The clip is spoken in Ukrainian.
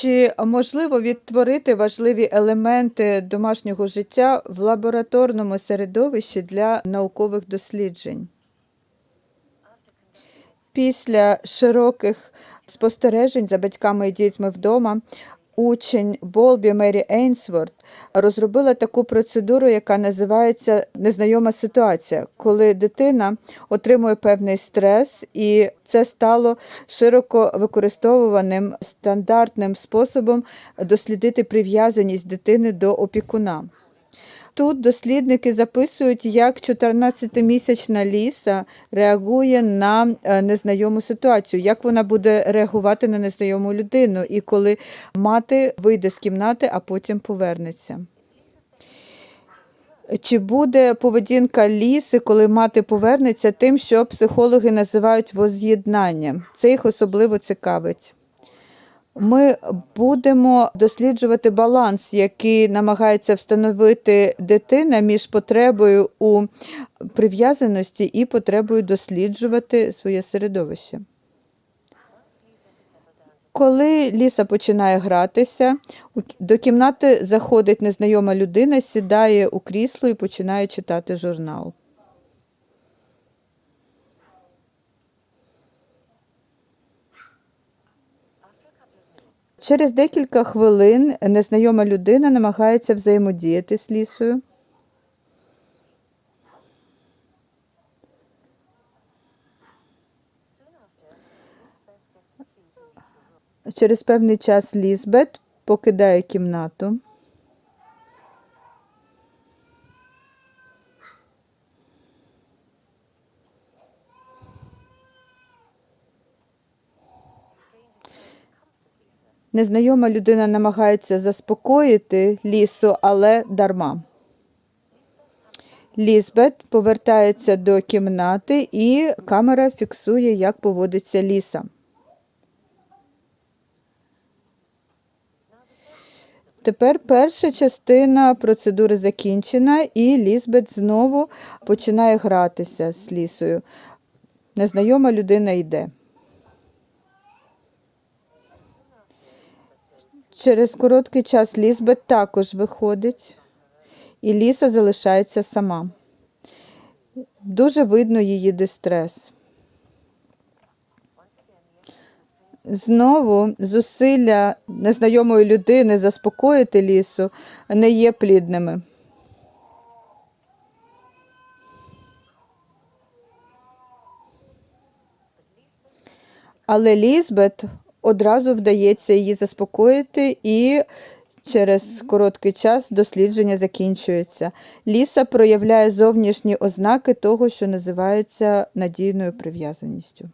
Чи можливо відтворити важливі елементи домашнього життя в лабораторному середовищі для наукових досліджень? Після широких спостережень за батьками і дітьми вдома учень Болбі Мері Ейнсворт розробила таку процедуру, яка називається незнайома ситуація, коли дитина отримує певний стрес, і це стало широко використовуваним стандартним способом дослідити прив'язаність дитини до опікуна. Тут дослідники записують, як 14-місячна ліса реагує на е, незнайому ситуацію, як вона буде реагувати на незнайому людину, і коли мати вийде з кімнати, а потім повернеться. Чи буде поведінка ліси, коли мати повернеться, тим, що психологи називають воз'єднанням? Це їх особливо цікавить. Ми будемо досліджувати баланс, який намагається встановити дитина між потребою у прив'язаності і потребою досліджувати своє середовище. Коли ліса починає гратися, до кімнати заходить незнайома людина, сідає у крісло і починає читати журнал. Через декілька хвилин незнайома людина намагається взаємодіяти з лісою. Через певний час Лізбет покидає кімнату. Незнайома людина намагається заспокоїти лісу, але дарма. Лізбет повертається до кімнати, і камера фіксує, як поводиться ліса. Тепер перша частина процедури закінчена, і Лізбет знову починає гратися з лісою. Незнайома людина йде. Через короткий час Лізбет також виходить, і Ліса залишається сама. Дуже видно її дистрес. Знову зусилля незнайомої людини заспокоїти лісу не є плідними. Але Лізбет одразу вдається її заспокоїти, і через короткий час дослідження закінчується. Ліса проявляє зовнішні ознаки того, що називається надійною прив'язаністю.